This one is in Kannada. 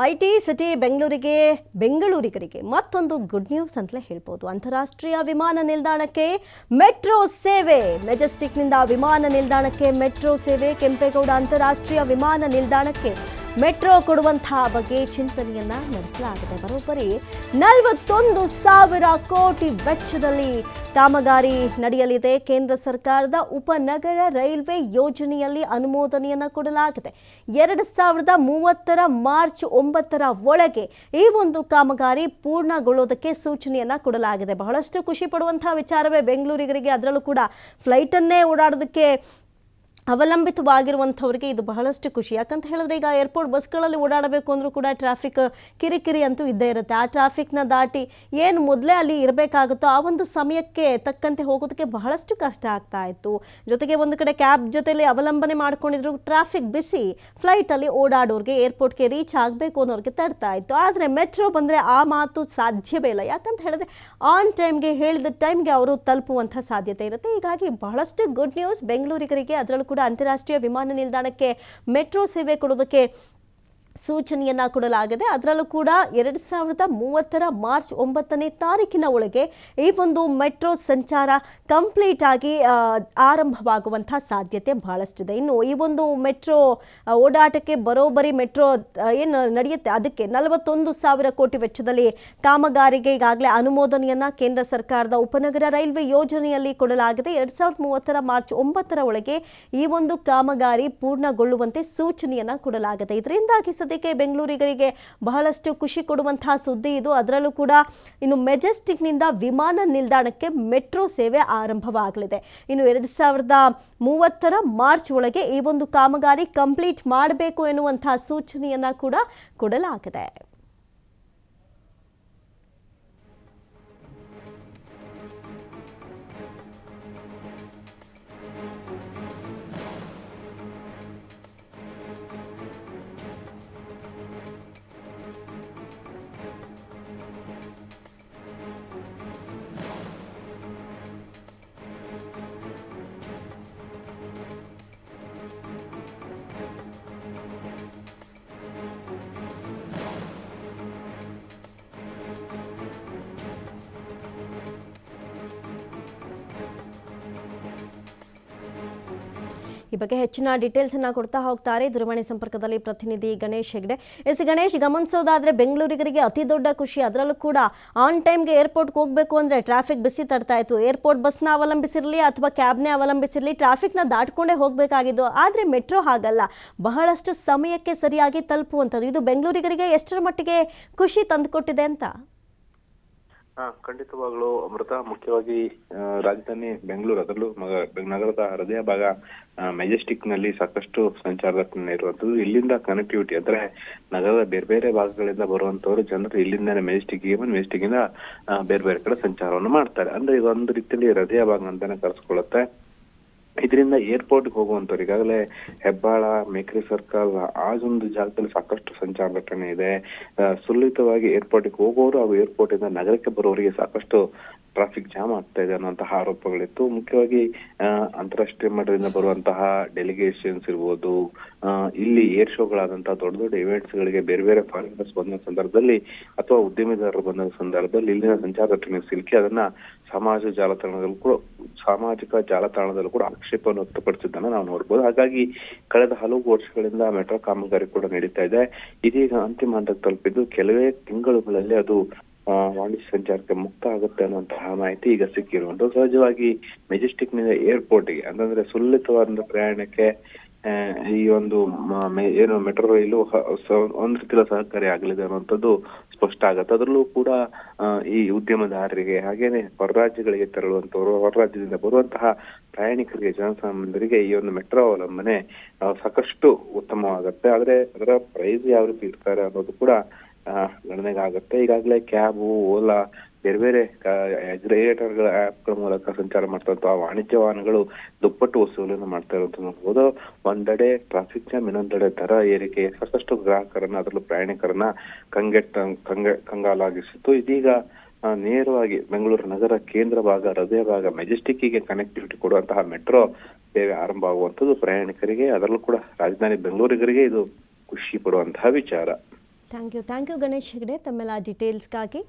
ಐ ಟಿ ಸಿಟಿ ಬೆಂಗಳೂರಿಗೆ, ಬೆಂಗಳೂರಿಗರಿಗೆ ಮತ್ತೊಂದು ಗುಡ್ ನ್ಯೂಸ್ ಅಂತಲೇ ಹೇಳ್ಬೋದು. ಅಂತಾರಾಷ್ಟ್ರೀಯ ವಿಮಾನ ನಿಲ್ದಾಣಕ್ಕೆ ಮೆಟ್ರೋ ಸೇವೆ. ಮೆಜೆಸ್ಟಿಕ್ನಿಂದ ವಿಮಾನ ನಿಲ್ದಾಣಕ್ಕೆ ಮೆಟ್ರೋ ಸೇವೆ. ಕೆಂಪೇಗೌಡ ಅಂತಾರಾಷ್ಟ್ರೀಯ ವಿಮಾನ ನಿಲ್ದಾಣಕ್ಕೆ ಮೆಟ್ರೋ ಕೊಡುವಂತಹ ಬಗ್ಗೆ ಚಿಂತನೆಯನ್ನ ನಡೆಸಲಾಗಿದೆ. ಬರೋಬ್ಬರಿ ನಲವತ್ತೊಂದು ಸಾವಿರ ಕೋಟಿ ವೆಚ್ಚದಲ್ಲಿ ಕಾಮಗಾರಿ ನಡೆಯಲಿದೆ. ಕೇಂದ್ರ ಸರ್ಕಾರದ ಉಪನಗರ ರೈಲ್ವೆ ಯೋಜನೆಯಲ್ಲಿ ಅನುಮೋದನೆಯನ್ನ ಕೊಡಲಾಗಿದೆ. ಎರಡು ಸಾವಿರದ ಮೂವತ್ತರ ಮಾರ್ಚ್ ಒಂಬತ್ತರ ಒಳಗೆ ಈ ಒಂದು ಕಾಮಗಾರಿ ಪೂರ್ಣಗೊಳ್ಳೋದಕ್ಕೆ ಸೂಚನೆಯನ್ನ ಕೊಡಲಾಗಿದೆ. ಬಹಳಷ್ಟು ಖುಷಿ ಪಡುವಂತಹ ವಿಚಾರವೇ. ಬೆಂಗಳೂರಿಗರಿಗೆ ಅದರಲ್ಲೂ ಕೂಡ ಫ್ಲೈಟನ್ನೇ ಓಡಾಡೋದಕ್ಕೆ ಅವಲಂಬಿತವಾಗಿರುವಂಥವ್ರಿಗೆ ಇದು ಬಹಳಷ್ಟು ಖುಷಿ. ಯಾಕಂತ ಹೇಳಿದ್ರೆ ಈಗ ಏರ್ಪೋರ್ಟ್ ಬಸ್ಗಳಲ್ಲಿ ಓಡಾಡಬೇಕು ಅಂದರೂ ಕೂಡ ಟ್ರಾಫಿಕ್ ಕಿರಿಕಿರಿ ಅಂತೂ ಇದ್ದೇ ಇರುತ್ತೆ. ಆ ಟ್ರಾಫಿಕ್ನ ದಾಟಿ ಏನು ಮೊದಲೇ ಅಲ್ಲಿ ಇರಬೇಕಾಗುತ್ತೋ ಆ ಒಂದು ಸಮಯಕ್ಕೆ ತಕ್ಕಂತೆ ಹೋಗೋದಕ್ಕೆ ಬಹಳಷ್ಟು ಕಷ್ಟ ಆಗ್ತಾ ಇತ್ತು. ಜೊತೆಗೆ ಒಂದು ಕಡೆ ಕ್ಯಾಬ್ ಜೊತೆಲಿ ಅವಲಂಬನೆ ಮಾಡ್ಕೊಂಡಿದ್ರು ಟ್ರಾಫಿಕ್ ಬಿಸಿ ಫ್ಲೈಟಲ್ಲಿ ಓಡಾಡೋರಿಗೆ ಏರ್ಪೋರ್ಟ್ಗೆ ರೀಚ್ ಆಗಬೇಕು ಅನ್ನೋರಿಗೆ ತಡ್ತಾ ಇತ್ತು. ಆದರೆ ಮೆಟ್ರೋ ಬಂದರೆ ಆ ಮಾತು ಸಾಧ್ಯವೇ ಇಲ್ಲ. ಯಾಕಂತ ಹೇಳಿದ್ರೆ ಆನ್ ಟೈಮ್ಗೆ ಹೇಳಿದ ಟೈಮ್ಗೆ ಅವರು ತಲುಪುವಂಥ ಸಾಧ್ಯತೆ ಇರುತ್ತೆ. ಹೀಗಾಗಿ ಬಹಳಷ್ಟು ಗುಡ್ ನ್ಯೂಸ್ ಬೆಂಗಳೂರಿಗರಿಗೆ, ಅದರಲ್ಲೂ ಕೂಡ ಅಂತಾರಾಷ್ಟ್ರೀಯ ವಿಮಾನ ನಿಲ್ದಾಣಕ್ಕೆ ಮೆಟ್ರೋ ಸೇವೆ ಕೊಡೋದಕ್ಕೆ ಸೂಚನೆಯನ್ನ ಕೊಡಲಾಗಿದೆ. ಅದರಲ್ಲೂ ಕೂಡ ಎರಡು ಸಾವಿರದ ಮೂವತ್ತರ ಮಾರ್ಚ್ ಒಂಬತ್ತನೇ ತಾರೀಕಿನ ಒಳಗೆ ಈ ಒಂದು ಮೆಟ್ರೋ ಸಂಚಾರ ಕಂಪ್ಲೀಟ್ ಆಗಿ ಆರಂಭವಾಗುವಂಥ ಸಾಧ್ಯತೆ ಬಹಳಷ್ಟಿದೆ. ಇನ್ನು ಈ ಒಂದು ಮೆಟ್ರೋ ಓಡಾಟಕ್ಕೆ ಬರೋಬ್ಬರಿ ಮೆಟ್ರೋ ಏನು ನಡೆಯುತ್ತೆ? ಅದಕ್ಕೆ ನಲವತ್ತೊಂದು ಸಾವಿರ ಕೋಟಿ ವೆಚ್ಚದಲ್ಲಿ ಕಾಮಗಾರಿಗೆ ಈಗಾಗಲೇ ಅನುಮೋದನೆಯನ್ನ ಕೇಂದ್ರ ಸರ್ಕಾರದ ಉಪನಗರ ರೈಲ್ವೆ ಯೋಜನೆಯಲ್ಲಿ ಕೊಡಲಾಗಿದೆ. ಎರಡು ಸಾವಿರದ ಮೂವತ್ತರ ಮಾರ್ಚ್ ಒಂಬತ್ತರ ಒಳಗೆ ಈ ಒಂದು ಕಾಮಗಾರಿ ಪೂರ್ಣಗೊಳ್ಳುವಂತೆ ಸೂಚನೆಯನ್ನ ಕೊಡಲಾಗಿದೆ. ಇದರಿಂದಾಗಿ ಸದ್ಯಕ್ಕೆ ಬೆಂಗಳೂರಿಗರಿಗೆ ಬಹಳಷ್ಟು ಖುಷಿ ಕೊಡುವಂತಹ ಸುದ್ದಿ ಇದು. ಅದರಲ್ಲೂ ಕೂಡ ಇನ್ನು ಮೆಜೆಸ್ಟಿಕ್ನಿಂದ ವಿಮಾನ ನಿಲ್ದಾಣಕ್ಕೆ ಮೆಟ್ರೋ ಸೇವೆ ಆರಂಭವಾಗಲಿದೆ. ಇನ್ನು ಎರಡು ಸಾವಿರದ ಮೂವತ್ತರ ಮಾರ್ಚ್ ಒಳಗೆ ಈ ಒಂದು ಕಾಮಗಾರಿ ಕಂಪ್ಲೀಟ್ ಮಾಡಬೇಕು ಎನ್ನುವಂತಹ ಸೂಚನೆಯನ್ನ ಕೂಡ ಕೊಡಲಾಗಿದೆ. ಈ ಬಗ್ಗೆ ಹೆಚ್ಚಿನ ಡೀಟೇಲ್ಸ್ ಅನ್ನ ಕೊಡ್ತಾ ಹೋಗ್ತಾರೆ. ದೂರವಾಣಿ ಸಂಪರ್ಕದಲ್ಲಿ ಪ್ರತಿನಿಧಿ ಗಣೇಶ್ ಹೆಗ್ಡೆ. ಎಸ್ ಗಣೇಶ್, ಗಮನಿಸೋದಾದ್ರೆ ಬೆಂಗಳೂರಿಗರಿಗೆ ಅತಿ ದೊಡ್ಡ ಖುಷಿ. ಅದರಲ್ಲೂ ಕೂಡ ಆನ್ ಟೈಮ್ಗೆ ಏರ್ಪೋರ್ಟ್ಗೆ ಹೋಗಬೇಕು ಅಂದ್ರೆ ಟ್ರಾಫಿಕ್ ಬಿಸಿ ತಡ್ತಾ ಇತ್ತು. ಏರ್ಪೋರ್ಟ್ ಬಸ್ನ ಅವಲಂಬಿಸಿರಲಿ ಅಥವಾ ಕ್ಯಾಬ್ನೇ ಅವಲಂಬಿಸಿರಲಿ ಟ್ರಾಫಿಕ್ನ ದಾಟ್ಕೊಂಡೇ ಹೋಗಬೇಕಾಗಿದ್ದು. ಆದರೆ ಮೆಟ್ರೋ ಹಾಗಲ್ಲ. ಬಹಳಷ್ಟು ಸಮಯಕ್ಕೆ ಸರಿಯಾಗಿ ತಲುಪುವಂಥದ್ದು. ಇದು ಬೆಂಗಳೂರಿಗರಿಗೆ ಎಷ್ಟರ ಮಟ್ಟಿಗೆ ಖುಷಿ ತಂದುಕೊಟ್ಟಿದೆ ಅಂತ? ಹಾ, ಖಂಡಿತವಾಗ್ಲೂ ಅಮೃತ. ಮುಖ್ಯವಾಗಿ ರಾಜಧಾನಿ ಬೆಂಗಳೂರು, ಅದರಲ್ಲೂ ನಗರದ ಹೃದಯ ಭಾಗ ಮೆಜೆಸ್ಟಿಕ್ನಲ್ಲಿ ಸಾಕಷ್ಟು ಸಂಚಾರ ದಟ್ಟಣೆ ಇರುವಂತದ್ದು ಇಲ್ಲಿಂದ ಕನೆಕ್ಟಿವಿಟಿ ಅಂದ್ರೆ ನಗರದ ಬೇರೆ ಬೇರೆ ಭಾಗಗಳಿಂದ ಬರುವಂತವರು ಜನರು ಇಲ್ಲಿಂದ ಮೆಜೆಸ್ಟಿಕ್ ಬಂದು ಮೆಜೆಸ್ಟಿಕ್ ಇಂದ ಬೇರೆ ಬೇರೆ ಕಡೆ ಸಂಚಾರವನ್ನು ಮಾಡ್ತಾರೆ. ಅಂದ್ರೆ ಇದು ಒಂದು ರೀತಿಯಲ್ಲಿ ಹೃದಯ ಭಾಗ ಅಂತಾನೆ ಕರೆಸ್ಕೊಳ್ಳುತ್ತೆ. ಇದರಿಂದ ಏರ್ಪೋರ್ಟ್ ಹೋಗುವಂತವ್ರು ಈಗಾಗಲೇ ಹೆಬ್ಬಾಳ ಮೇಕ್ರಿ ಸರ್ಕಲ್ ಆ ಒಂದು ಜಾಗದಲ್ಲಿ ಸಾಕಷ್ಟು ಸಂಚಾರ ದಟ್ಟಣೆ ಇದೆ. ಆ, ಸುಲಲಿತವಾಗಿ ಏರ್ಪೋರ್ಟ್ ಹೋಗೋರು ಹಾಗೂ ಏರ್ಪೋರ್ಟ್ ಇಂದ ನಗರಕ್ಕೆ ಬರೋರಿಗೆ ಸಾಕಷ್ಟು ಟ್ರಾಫಿಕ್ ಜಾಮ್ ಆಗ್ತಾ ಇದೆ ಅನ್ನುವಂತಹ ಆರೋಪಗಳಿತ್ತು. ಮುಖ್ಯವಾಗಿ ಅಂತಾರಾಷ್ಟ್ರೀಯ ಮಟ್ಟದಿಂದ ಬರುವಂತಹ ಡೆಲಿಗೇಷನ್ಸ್ ಇರ್ಬೋದು ಇಲ್ಲಿ ಏರ್ ಶೋಗಳಾದಂತಹ ದೊಡ್ಡ ದೊಡ್ಡ ಇವೆಂಟ್ಸ್ ಗಳಿಗೆ ಬೇರೆ ಬೇರೆ ಫಾರಿನರ್ಸ್ ಬಂದ ಸಂದರ್ಭದಲ್ಲಿ ಅಥವಾ ಉದ್ಯಮಿದಾರರು ಬಂದ ಸಂದರ್ಭದಲ್ಲಿ ಇಲ್ಲಿನ ಸಂಚಾರ ದಟ್ಟಣೆ ಸಿಲುಕಿ ಅದನ್ನ ಸಮಾಜ ಜಾಲತಾಣದಲ್ಲೂ ಕೂಡ, ಸಾಮಾಜಿಕ ಜಾಲತಾಣದಲ್ಲೂ ಕೂಡ ಆಕ್ಷೇಪವನ್ನು ವ್ಯಕ್ತಪಡಿಸಿದ್ದನ್ನ ನಾವು ನೋಡ್ಬೋದು. ಹಾಗಾಗಿ ಕಳೆದ ಹಲವು ವರ್ಷಗಳಿಂದ ಮೆಟ್ರೋ ಕಾಮಗಾರಿ ಕೂಡ ನಡೀತಾ ಇದೆ. ಇದೀಗ ಅಂತಿಮ ಹಂತಕ್ಕೆ ತಲುಪಿದ್ದು ಕೆಲವೇ ತಿಂಗಳುಗಳಲ್ಲಿ ಅದು ವಾಣಿಜ್ಯ ಸಂಚಾರಕ್ಕೆ ಮುಕ್ತ ಆಗುತ್ತೆ ಅನ್ನುವಂತಹ ಮಾಹಿತಿ ಈಗ ಸಿಕ್ಕಿರುವಂತ ಸಹಜವಾಗಿ ಮೆಜೆಸ್ಟಿಕ್ನಿಂದ ಏರ್ಪೋರ್ಟ್ಗೆ ಅಂತಂದ್ರೆ ಸುಲಲಿತವಾದ ಪ್ರಯಾಣಕ್ಕೆ ಈ ಒಂದು ಏನು ಮೆಟ್ರೋ ರೈಲು ಒಂದು ರೀತಿಯ ಸಹಕಾರಿ ಆಗಲಿದೆ ಅನ್ನುವಂಥದ್ದು ಸ್ಪಷ್ಟ ಆಗತ್ತೆ. ಅದರಲ್ಲೂ ಕೂಡ ಈ ಉದ್ಯಮದಾರರಿಗೆ ಹಾಗೇನೆ ಹೊರ ರಾಜ್ಯಗಳಿಗೆ ತೆರಳುವಂತವರು ಹೊರ ರಾಜ್ಯದಿಂದ ಬರುವಂತಹ ಪ್ರಯಾಣಿಕರಿಗೆ, ಜನಸಾಮಾನ್ಯರಿಗೆ ಈ ಒಂದು ಮೆಟ್ರೋ ಅವಲಂಬನೆ ಸಾಕಷ್ಟು ಉತ್ತಮವಾಗುತ್ತೆ. ಆದ್ರೆ ಅದರ ಪ್ರೈಸ್ ಯಾವ ರೀತಿ ಇರ್ತಾರೆ ಅನ್ನೋದು ಕೂಡ ಗಣನೆಗೆ ಆಗುತ್ತೆ. ಈಗಾಗಲೇ ಕ್ಯಾಬು ಓಲಾ ಬೇರೆ ಬೇರೆ ಗಳ ಮೂಲಕ ಸಂಚಾರ ಮಾಡ್ತಾ ವಾಣಿಜ್ಯ ವಾಹನಗಳು ದುಪ್ಪಟ್ಟು ವಸೂಲನ್ನು ಮಾಡ್ತಾ ಇರೋದು ನೋಡ್ಬೋದು. ಒಂದೆಡೆ ಟ್ರಾಫಿಕ್ ಜಾಮ್ ಇನ್ನೊಂದೆಡೆ ದರ ಏರಿಕೆ. ಸಾಕಷ್ಟು ಗ್ರಾಹಕರನ್ನ, ಅದರಲ್ಲೂ ಪ್ರಯಾಣಿಕರನ್ನ ಕಂಗೆಟ್ಟ, ಕಂಗ, ಕಂಗಾಲಾಗಿಸಿತ್ತು. ಇದೀಗ ನೇರವಾಗಿ ಬೆಂಗಳೂರು ನಗರ ಕೇಂದ್ರ ಭಾಗ, ಹೃದಯ ಭಾಗ, ಮೆಜೆಸ್ಟಿಕ್ಕಿಗೆ ಕನೆಕ್ಟಿವಿಟಿ ಕೊಡುವಂತಹ ಮೆಟ್ರೋ ಸೇವೆ ಆರಂಭ ಆಗುವಂಥದ್ದು ಪ್ರಯಾಣಿಕರಿಗೆ, ಅದರಲ್ಲೂ ಕೂಡ ರಾಜಧಾನಿ ಬೆಂಗಳೂರಿಗರಿಗೆ ಇದು ಖುಷಿ ಪಡುವಂತಹ ವಿಚಾರ. thank you thank you Ganesh Hegde ತಮ್ಮೆಲ್ಲ ಡೀಟೇಲ್ಸ್ಗಾಗಿ